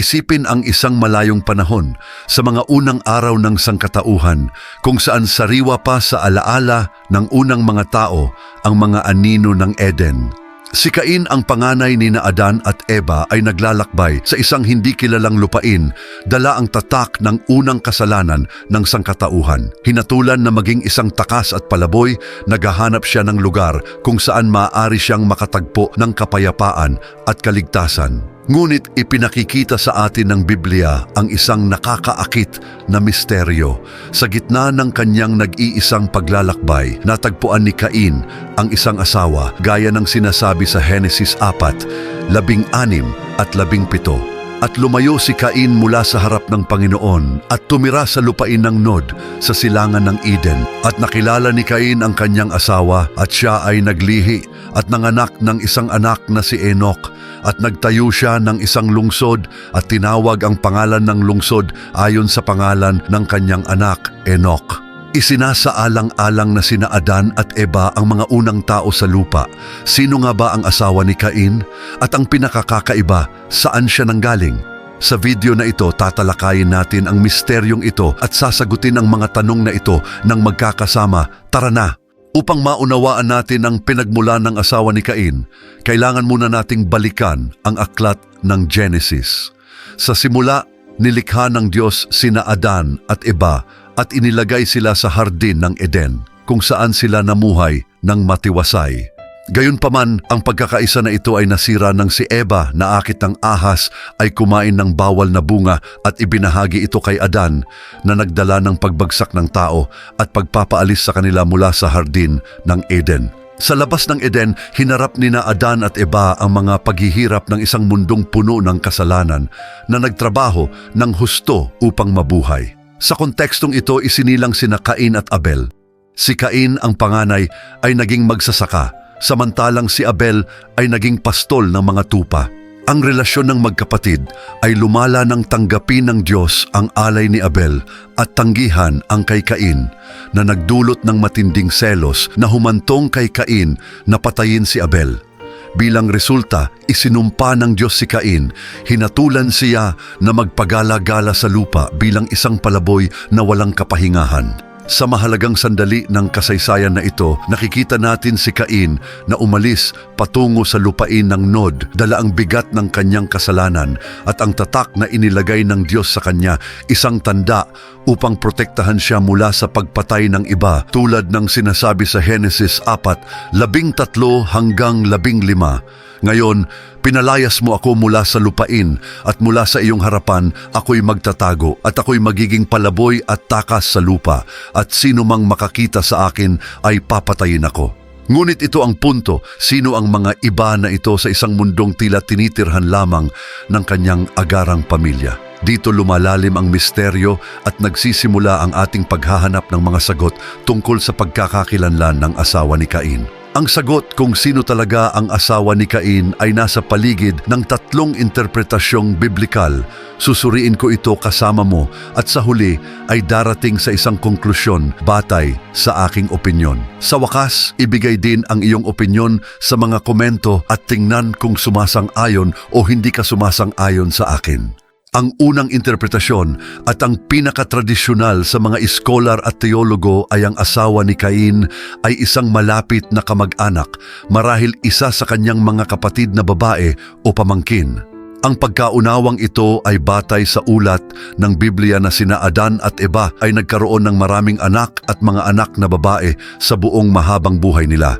Isipin ang isang malayong panahon sa mga unang araw ng sangkatauhan kung saan sariwa pa sa alaala ng unang mga tao ang mga anino ng Eden. Si Cain ang panganay ni Adan at Eva ay naglalakbay sa isang hindi kilalang lupain, dala ang tatak ng unang kasalanan ng sangkatauhan. Hinatulan na maging isang takas at palaboy, naghahanap siya ng lugar kung saan maaari siyang makatagpo ng kapayapaan at kaligtasan. Ngunit ipinakikita sa atin ng Biblia ang isang nakakaakit na misteryo. Sa gitna ng kanyang nag-iisang paglalakbay, natagpuan ni Cain ang isang asawa gaya ng sinasabi sa Henesis 4, labing anim at labing pito. At lumayo si Cain mula sa harap ng Panginoon at tumira sa lupain ng Nod sa silangan ng Eden. At nakilala ni Cain ang kanyang asawa at siya ay naglihi at nanganak ng isang anak na si Enoch at nagtayo siya ng isang lungsod at tinawag ang pangalan ng lungsod ayon sa pangalan ng kanyang anak, Enoch. Isinasaalang-alang na sina Adan at Eva ang mga unang tao sa lupa. Sino nga ba ang asawa ni Cain? At ang pinakakakaiba, saan siya nanggaling? Sa video na ito, tatalakayin natin ang misteryong ito at sasagutin ang mga tanong na ito ng magkakasama. Tara na! Upang maunawaan natin ang pinagmula ng asawa ni Cain, kailangan muna nating balikan ang aklat ng Genesis. Sa simula, nilikha ng Diyos sina Adan at Eva at inilagay sila sa hardin ng Eden kung saan sila namuhay ng matiwasay. Gayunpaman, ang pagkakaisa na ito ay nasira nang si Eva na akit ng ahas ay kumain ng bawal na bunga at ibinahagi ito kay Adan na nagdala ng pagbagsak ng tao at pagpapaalis sa kanila mula sa hardin ng Eden. Sa labas ng Eden, hinarap ni na Adan at Eva ang mga paghihirap ng isang mundong puno ng kasalanan na nagtrabaho ng husto upang mabuhay. Sa kontekstong ito, isinilang sina Cain at Abel. Si Cain ang panganay ay naging magsasaka, samantalang si Abel ay naging pastol ng mga tupa. Ang relasyon ng magkapatid ay lumala ng tanggapin ng Diyos ang alay ni Abel at tanggihan ang kay Cain na nagdulot ng matinding selos na humantong kay Cain na patayin si Abel. Bilang resulta, isinumpa ng Diyos si Cain, hinatulan siya na magpagala-gala sa lupa bilang isang palaboy na walang kapahingahan. Sa mahalagang sandali ng kasaysayan na ito, nakikita natin si Cain na umalis patungo sa lupain ng Nod, dala ang bigat ng kanyang kasalanan at ang tatak na inilagay ng Diyos sa kanya, isang tanda upang protektahan siya mula sa pagpatay ng iba tulad ng sinasabi sa Genesis 4, labing tatlo hanggang labing lima. Ngayon, pinalayas mo ako mula sa lupain at mula sa iyong harapan ako'y magtatago at ako'y magiging palaboy at takas sa lupa at sino mang makakita sa akin ay papatayin ako. Ngunit ito ang punto, sino ang mga iba na ito sa isang mundong tila tinitirhan lamang ng kanyang agarang pamilya. Dito lumalalim ang misteryo at nagsisimula ang ating paghahanap ng mga sagot tungkol sa pagkakakilanlan ng asawa ni Cain. Ang sagot kung sino talaga ang asawa ni Cain ay nasa paligid ng tatlong interpretasyong biblikal. Susuriin ko ito kasama mo at sa huli ay darating sa isang konklusyon batay sa aking opinyon. Sa wakas, ibigay din ang iyong opinyon sa mga komento at tingnan kung sumasang-ayon o hindi ka sumasang-ayon sa akin. Ang unang interpretasyon at ang pinakatradisyonal sa mga iskolar at teologo ay ang asawa ni Cain ay isang malapit na kamag-anak, marahil isa sa kanyang mga kapatid na babae o pamangkin. Ang pagkaunawang ito ay batay sa ulat ng Biblia na sina Adan at Eva ay nagkaroon ng maraming anak at mga anak na babae sa buong mahabang buhay nila.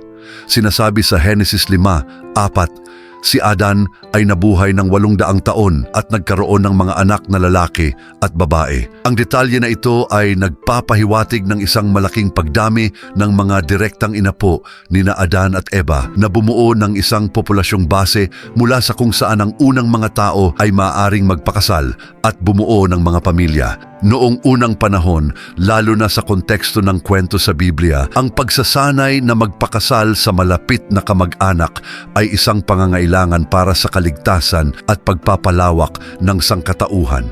Sinasabi sa Genesis 5, 4, Si Adan ay nabuhay ng walong daang taon at nagkaroon ng mga anak na lalaki at babae. Ang detalye na ito ay nagpapahiwatig ng isang malaking pagdami ng mga direktang inapo ni na Adan at Eva na bumuo ng isang populasyong base mula sa kung saan ang unang mga tao ay maaring magpakasal at bumuo ng mga pamilya. Noong unang panahon, lalo na sa konteksto ng kwento sa Biblia, ang pagsasanay na magpakasal sa malapit na kamag-anak ay isang pangangailangan para sa kaligtasan at pagpapalawak ng sangkatauhan.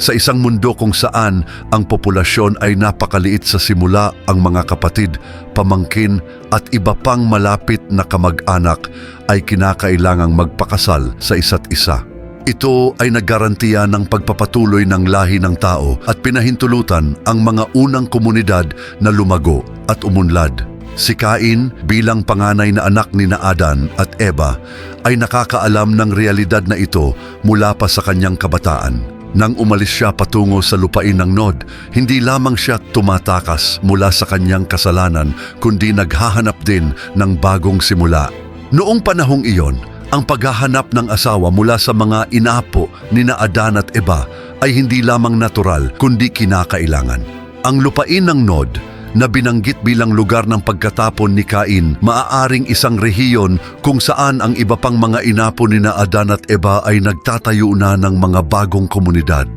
Sa isang mundo kung saan ang populasyon ay napakaliit sa simula, ang mga kapatid, pamangkin at iba pang malapit na kamag-anak ay kinakailangang magpakasal sa isa't isa. Ito ay naggarantiya ng pagpapatuloy ng lahi ng tao at pinahintulutan ang mga unang komunidad na lumago at umunlad. Si Cain bilang panganay na anak ni na Adan at Eva ay nakakaalam ng realidad na ito mula pa sa kanyang kabataan. Nang umalis siya patungo sa lupain ng Nod, hindi lamang siya tumatakas mula sa kanyang kasalanan kundi naghahanap din ng bagong simula. Noong panahong iyon, ang paghahanap ng asawa mula sa mga inapo ni na Adan at Eva ay hindi lamang natural kundi kinakailangan. Ang lupain ng Nod na binanggit bilang lugar ng pagkatapon ni Cain, maaaring isang rehiyon kung saan ang iba pang mga inapo ni na Adan at Eva ay nagtatayo na ng mga bagong komunidad.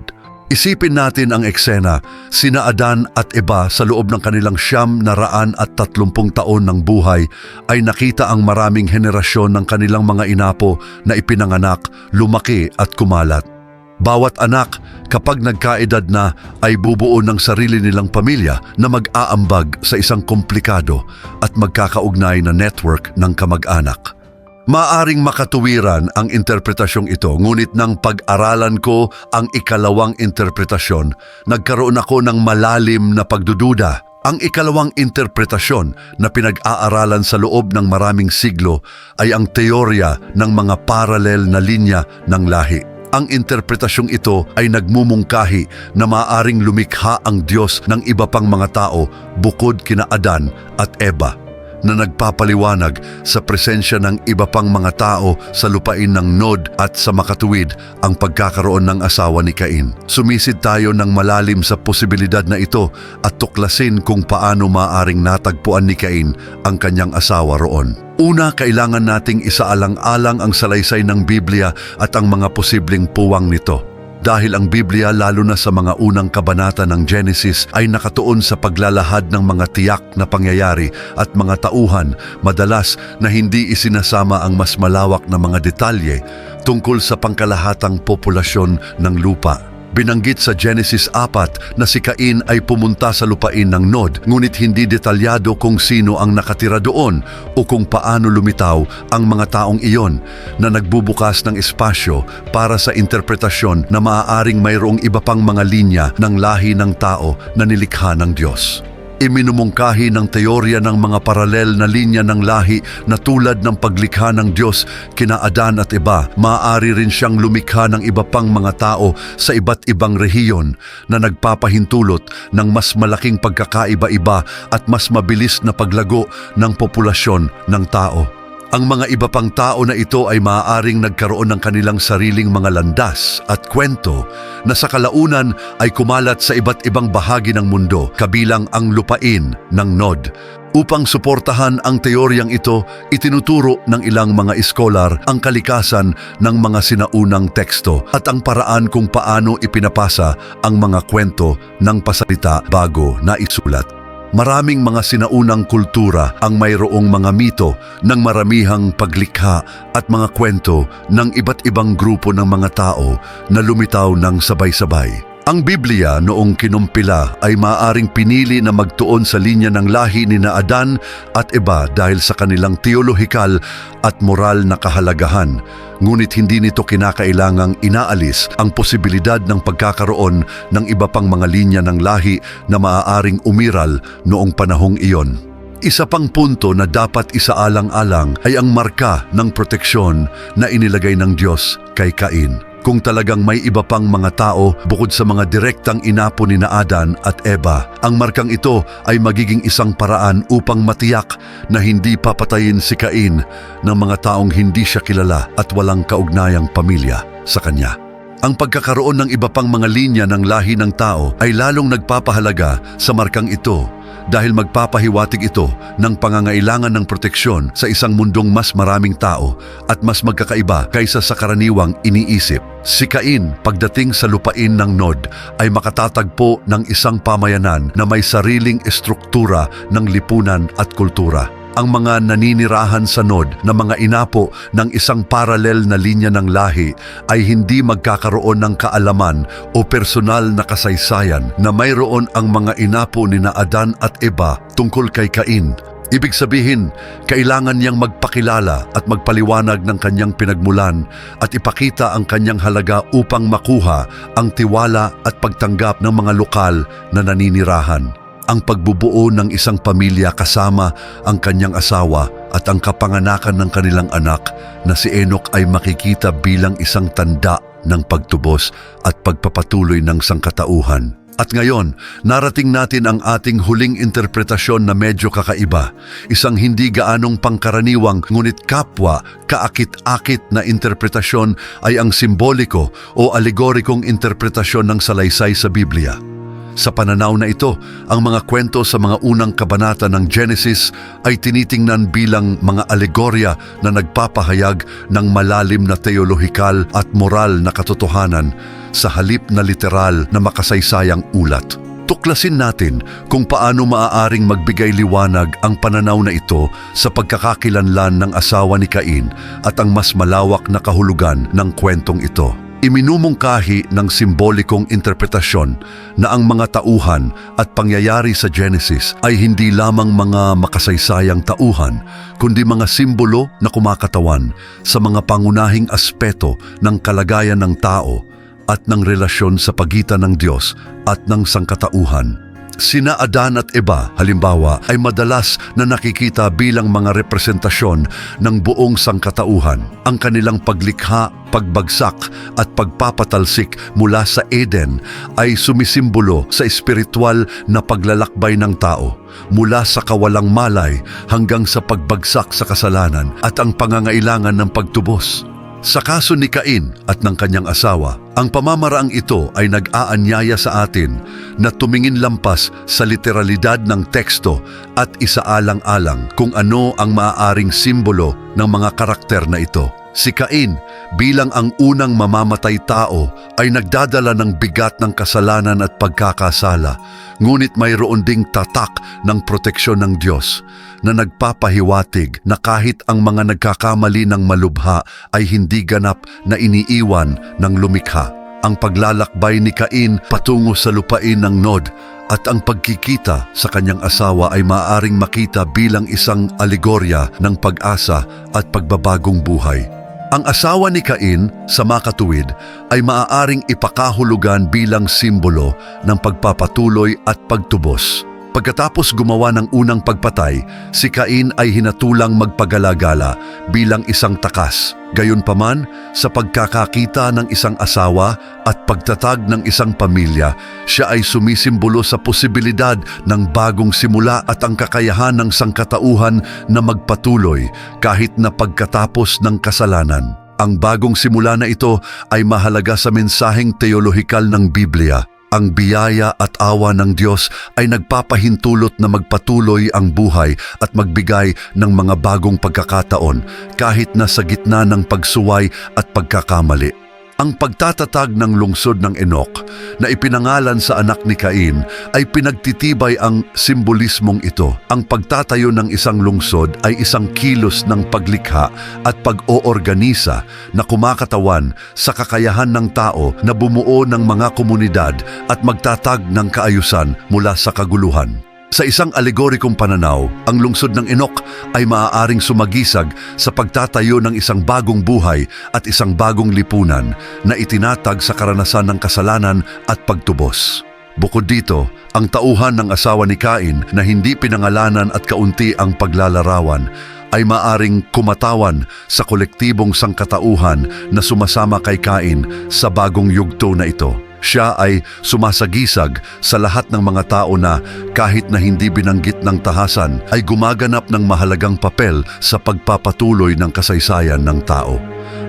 Isipin natin ang eksena, sina Adan at Eva sa loob ng kanilang siyam na raan at tatlumpung taon ng buhay ay nakita ang maraming henerasyon ng kanilang mga inapo na ipinanganak, lumaki at kumalat. Bawat anak, kapag nagkaedad na, ay bubuo ng sarili nilang pamilya na mag-aambag sa isang komplikado at magkakaugnay na network ng kamag-anak. Maaring makatuwiran ang interpretasyong ito, ngunit nang pag-aralan ko ang ikalawang interpretasyon, nagkaroon ako ng malalim na pagdududa. Ang ikalawang interpretasyon na pinag-aaralan sa loob ng maraming siglo ay ang teorya ng mga paralel na linya ng lahi. Ang interpretasyong ito ay nagmumungkahi na maaring lumikha ang Diyos ng iba pang mga tao bukod kina Adan at Eva na nagpapaliwanag sa presensya ng iba pang mga tao sa lupain ng Nod at sa makatuwid ang pagkakaroon ng asawa ni Cain. Sumisid tayo ng malalim sa posibilidad na ito at tuklasin kung paano maaring natagpuan ni Cain ang kanyang asawa roon. Una, kailangan nating isaalang-alang ang salaysay ng Biblia at ang mga posibleng puwang nito. Dahil ang Biblia lalo na sa mga unang kabanata ng Genesis ay nakatuon sa paglalahad ng mga tiyak na pangyayari at mga tauhan, madalas na hindi isinasama ang mas malawak na mga detalye tungkol sa pangkalahatang populasyon ng lupa. Binanggit sa Genesis 4 na si Cain ay pumunta sa lupain ng Nod ngunit hindi detalyado kung sino ang nakatira doon o kung paano lumitaw ang mga taong iyon na nagbubukas ng espasyo para sa interpretasyon na maaaring mayroong iba pang mga linya ng lahi ng tao na nilikha ng Diyos. Iminumungkahi ng teorya ng mga paralel na linya ng lahi na tulad ng paglikha ng Diyos kina Adan at iba, maaari rin siyang lumikha ng iba pang mga tao sa iba't ibang rehiyon na nagpapahintulot ng mas malaking pagkakaiba-iba at mas mabilis na paglago ng populasyon ng tao. Ang mga iba pang tao na ito ay maaaring nagkaroon ng kanilang sariling mga landas at kwento na sa kalaunan ay kumalat sa iba't ibang bahagi ng mundo kabilang ang lupain ng Nod. Upang suportahan ang teoryang ito, itinuturo ng ilang mga iskolar ang kalikasan ng mga sinaunang teksto at ang paraan kung paano ipinapasa ang mga kwento ng pasalita bago na isulat. Maraming mga sinaunang kultura ang mayroong mga mito ng maramihang paglikha at mga kwento ng iba't ibang grupo ng mga tao na lumitaw ng sabay-sabay. Ang Biblia noong kinumpila ay maaring pinili na magtuon sa linya ng lahi ni na Adan at Eba dahil sa kanilang teolohikal at moral na kahalagahan. Ngunit hindi nito kinakailangang inaalis ang posibilidad ng pagkakaroon ng iba pang mga linya ng lahi na maaaring umiral noong panahong iyon. Isa pang punto na dapat isaalang-alang ay ang marka ng proteksyon na inilagay ng Diyos kay Cain. Kung talagang may iba pang mga tao bukod sa mga direktang inapo ni na Adan at Eva, ang markang ito ay magiging isang paraan upang matiyak na hindi papatayin si Cain ng mga taong hindi siya kilala at walang kaugnayang pamilya sa kanya. Ang pagkakaroon ng iba pang mga linya ng lahi ng tao ay lalong nagpapahalaga sa markang ito dahil magpapahiwatig ito ng pangangailangan ng proteksyon sa isang mundong mas maraming tao at mas magkakaiba kaysa sa karaniwang iniisip. Si Cain, pagdating sa lupain ng Nod, ay makatatagpo ng isang pamayanan na may sariling estruktura ng lipunan at kultura ang mga naninirahan sa nod na mga inapo ng isang paralel na linya ng lahi ay hindi magkakaroon ng kaalaman o personal na kasaysayan na mayroon ang mga inapo ni na Adan at Eba tungkol kay Cain. Ibig sabihin, kailangan niyang magpakilala at magpaliwanag ng kanyang pinagmulan at ipakita ang kanyang halaga upang makuha ang tiwala at pagtanggap ng mga lokal na naninirahan. Ang pagbubuo ng isang pamilya kasama ang kanyang asawa at ang kapanganakan ng kanilang anak na si Enoch ay makikita bilang isang tanda ng pagtubos at pagpapatuloy ng sangkatauhan. At ngayon, narating natin ang ating huling interpretasyon na medyo kakaiba. Isang hindi gaanong pangkaraniwang ngunit kapwa kaakit-akit na interpretasyon ay ang simboliko o alegorikong interpretasyon ng salaysay sa Biblia. Sa pananaw na ito, ang mga kwento sa mga unang kabanata ng Genesis ay tinitingnan bilang mga alegorya na nagpapahayag ng malalim na teolohikal at moral na katotohanan sa halip na literal na makasaysayang ulat. Tuklasin natin kung paano maaaring magbigay liwanag ang pananaw na ito sa pagkakakilanlan ng asawa ni Cain at ang mas malawak na kahulugan ng kwentong ito. Iminumungkahi ng simbolikong interpretasyon na ang mga tauhan at pangyayari sa Genesis ay hindi lamang mga makasaysayang tauhan, kundi mga simbolo na kumakatawan sa mga pangunahing aspeto ng kalagayan ng tao at ng relasyon sa pagitan ng Diyos at ng sangkatauhan. Sina Adan at Eva, halimbawa, ay madalas na nakikita bilang mga representasyon ng buong sangkatauhan. Ang kanilang paglikha, pagbagsak at pagpapatalsik mula sa Eden ay sumisimbolo sa espiritual na paglalakbay ng tao mula sa kawalang malay hanggang sa pagbagsak sa kasalanan at ang pangangailangan ng pagtubos. Sa kaso ni Cain at ng kanyang asawa, ang pamamaraang ito ay nag-aanyaya sa atin na tumingin lampas sa literalidad ng teksto at isaalang-alang kung ano ang maaaring simbolo ng mga karakter na ito. Si Cain, bilang ang unang mamamatay tao, ay nagdadala ng bigat ng kasalanan at pagkakasala, ngunit mayroon ding tatak ng proteksyon ng Diyos na nagpapahiwatig na kahit ang mga nagkakamali ng malubha ay hindi ganap na iniiwan ng lumikha. Ang paglalakbay ni Cain patungo sa lupain ng Nod at ang pagkikita sa kanyang asawa ay maaaring makita bilang isang alegorya ng pag-asa at pagbabagong buhay. Ang asawa ni Cain sa makatuwid ay maaaring ipakahulugan bilang simbolo ng pagpapatuloy at pagtubos. Pagkatapos gumawa ng unang pagpatay, si Cain ay hinatulang magpagalagala bilang isang takas. Gayunpaman, sa pagkakakita ng isang asawa at pagtatag ng isang pamilya, siya ay sumisimbolo sa posibilidad ng bagong simula at ang kakayahan ng sangkatauhan na magpatuloy kahit na pagkatapos ng kasalanan. Ang bagong simula na ito ay mahalaga sa mensaheng teolohikal ng Biblia. Ang biyaya at awa ng Diyos ay nagpapahintulot na magpatuloy ang buhay at magbigay ng mga bagong pagkakataon kahit na sa gitna ng pagsuway at pagkakamali. Ang pagtatatag ng lungsod ng Enoch na ipinangalan sa anak ni Cain ay pinagtitibay ang simbolismong ito. Ang pagtatayo ng isang lungsod ay isang kilos ng paglikha at pag-oorganisa na kumakatawan sa kakayahan ng tao na bumuo ng mga komunidad at magtatag ng kaayusan mula sa kaguluhan. Sa isang alegorikong pananaw, ang lungsod ng Enoch ay maaaring sumagisag sa pagtatayo ng isang bagong buhay at isang bagong lipunan na itinatag sa karanasan ng kasalanan at pagtubos. Bukod dito, ang tauhan ng asawa ni Cain na hindi pinangalanan at kaunti ang paglalarawan ay maaring kumatawan sa kolektibong sangkatauhan na sumasama kay Cain sa bagong yugto na ito. Siya ay sumasagisag sa lahat ng mga tao na kahit na hindi binanggit ng tahasan ay gumaganap ng mahalagang papel sa pagpapatuloy ng kasaysayan ng tao.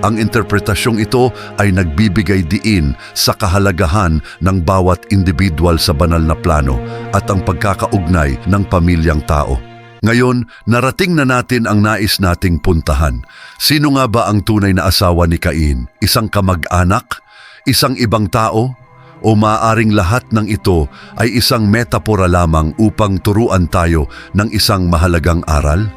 Ang interpretasyong ito ay nagbibigay diin sa kahalagahan ng bawat individual sa banal na plano at ang pagkakaugnay ng pamilyang tao. Ngayon, narating na natin ang nais nating puntahan. Sino nga ba ang tunay na asawa ni Cain? Isang kamag-anak? Isang ibang tao? O maaring lahat ng ito ay isang metapora lamang upang turuan tayo ng isang mahalagang aral?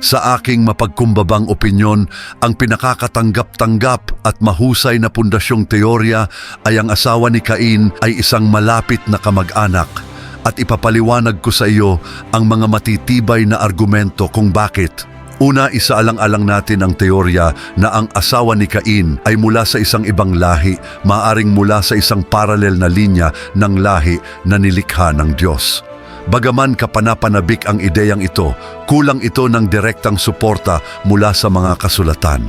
Sa aking mapagkumbabang opinyon, ang pinakakatanggap-tanggap at mahusay na pundasyong teorya ay ang asawa ni Cain ay isang malapit na kamag-anak at ipapaliwanag ko sa iyo ang mga matitibay na argumento kung bakit. Una, isaalang-alang natin ang teorya na ang asawa ni Cain ay mula sa isang ibang lahi, maaring mula sa isang paralel na linya ng lahi na nilikha ng Diyos. Bagaman kapanapanabik ang ideyang ito, kulang ito ng direktang suporta mula sa mga kasulatan.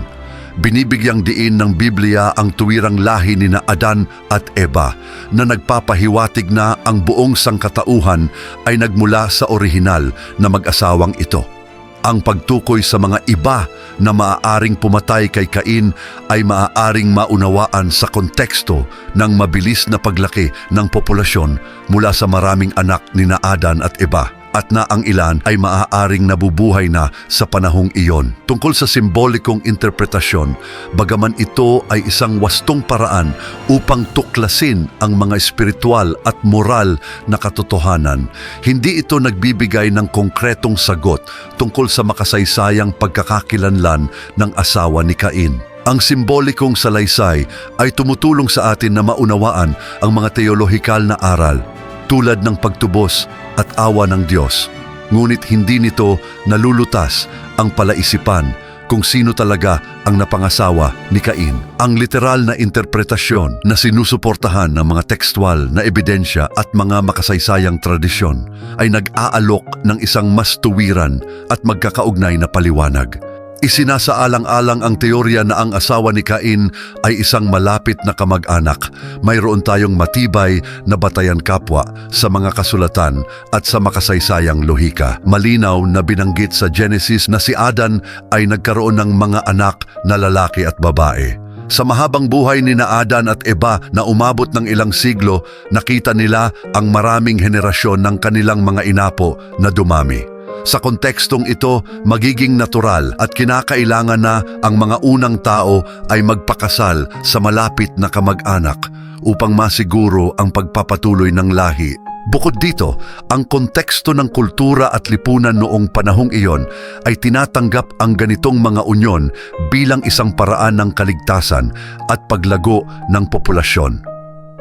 Binibigyang diin ng Biblia ang tuwirang lahi ni na Adan at Eva na nagpapahiwatig na ang buong sangkatauhan ay nagmula sa orihinal na mag-asawang ito. Ang pagtukoy sa mga iba na maaaring pumatay kay Cain ay maaaring maunawaan sa konteksto ng mabilis na paglaki ng populasyon mula sa maraming anak ni na Adan at Eva at na ang ilan ay maaaring nabubuhay na sa panahong iyon. Tungkol sa simbolikong interpretasyon, bagaman ito ay isang wastong paraan upang tuklasin ang mga espiritual at moral na katotohanan, hindi ito nagbibigay ng konkretong sagot tungkol sa makasaysayang pagkakakilanlan ng asawa ni Cain. Ang simbolikong salaysay ay tumutulong sa atin na maunawaan ang mga teolohikal na aral tulad ng pagtubos at awa ng Diyos. Ngunit hindi nito nalulutas ang palaisipan kung sino talaga ang napangasawa ni Cain. Ang literal na interpretasyon na sinusuportahan ng mga tekstwal na ebidensya at mga makasaysayang tradisyon ay nag-aalok ng isang mas tuwiran at magkakaugnay na paliwanag. Isinasaalang-alang ang teorya na ang asawa ni Cain ay isang malapit na kamag-anak. Mayroon tayong matibay na batayan kapwa sa mga kasulatan at sa makasaysayang lohika. Malinaw na binanggit sa Genesis na si Adan ay nagkaroon ng mga anak na lalaki at babae. Sa mahabang buhay ni na Adan at Eva na umabot ng ilang siglo, nakita nila ang maraming henerasyon ng kanilang mga inapo na dumami. Sa kontekstong ito, magiging natural at kinakailangan na ang mga unang tao ay magpakasal sa malapit na kamag-anak upang masiguro ang pagpapatuloy ng lahi. Bukod dito, ang konteksto ng kultura at lipunan noong panahong iyon ay tinatanggap ang ganitong mga unyon bilang isang paraan ng kaligtasan at paglago ng populasyon.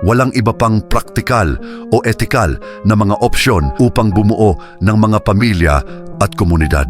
Walang iba pang praktikal o etikal na mga opsyon upang bumuo ng mga pamilya at komunidad.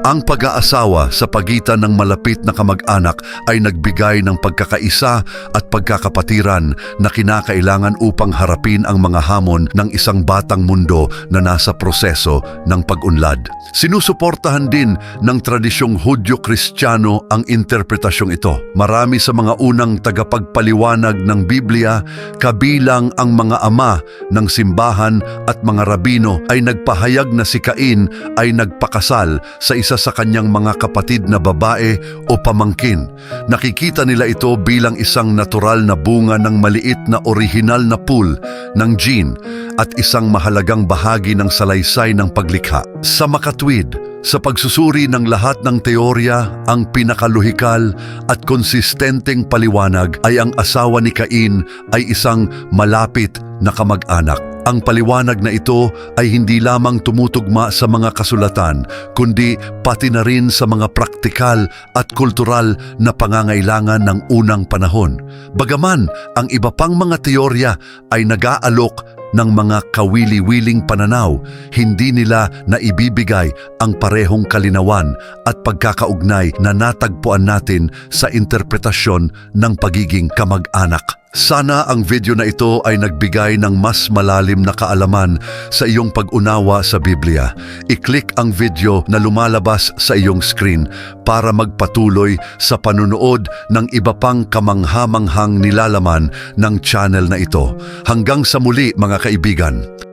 Ang pag-aasawa sa pagitan ng malapit na kamag-anak ay nagbigay ng pagkakaisa at pagkakapatiran na kinakailangan upang harapin ang mga hamon ng isang batang mundo na nasa proseso ng pag-unlad. Sinusuportahan din ng tradisyong Hudyo-Kristiyano ang interpretasyong ito. Marami sa mga unang tagapagpaliwanag ng Biblia, kabilang ang mga ama ng simbahan at mga rabino ay nagpahayag na si Cain ay nagpakasal sa isa sa kanyang mga kapatid na babae o pamangkin. Nakikita nila ito bilang isang natural na bunga ng maliit na orihinal na pool ng gene at isang mahalagang bahagi ng salaysay ng paglikha. Sa makatwid, sa pagsusuri ng lahat ng teorya, ang pinakaluhikal at konsistenteng paliwanag ay ang asawa ni Cain ay isang malapit na kamag-anak. Ang paliwanag na ito ay hindi lamang tumutugma sa mga kasulatan, kundi pati na rin sa mga praktikal at kultural na pangangailangan ng unang panahon. Bagaman ang iba pang mga teorya ay nag-aalok ng mga kawili-wiling pananaw, hindi nila naibibigay ang parehong kalinawan at pagkakaugnay na natagpuan natin sa interpretasyon ng pagiging kamag-anak. Sana ang video na ito ay nagbigay ng mas malalim na kaalaman sa iyong pag-unawa sa Biblia. I-click ang video na lumalabas sa iyong screen para magpatuloy sa panunood ng iba pang kamanghamanghang nilalaman ng channel na ito. Hanggang sa muli mga kaibigan.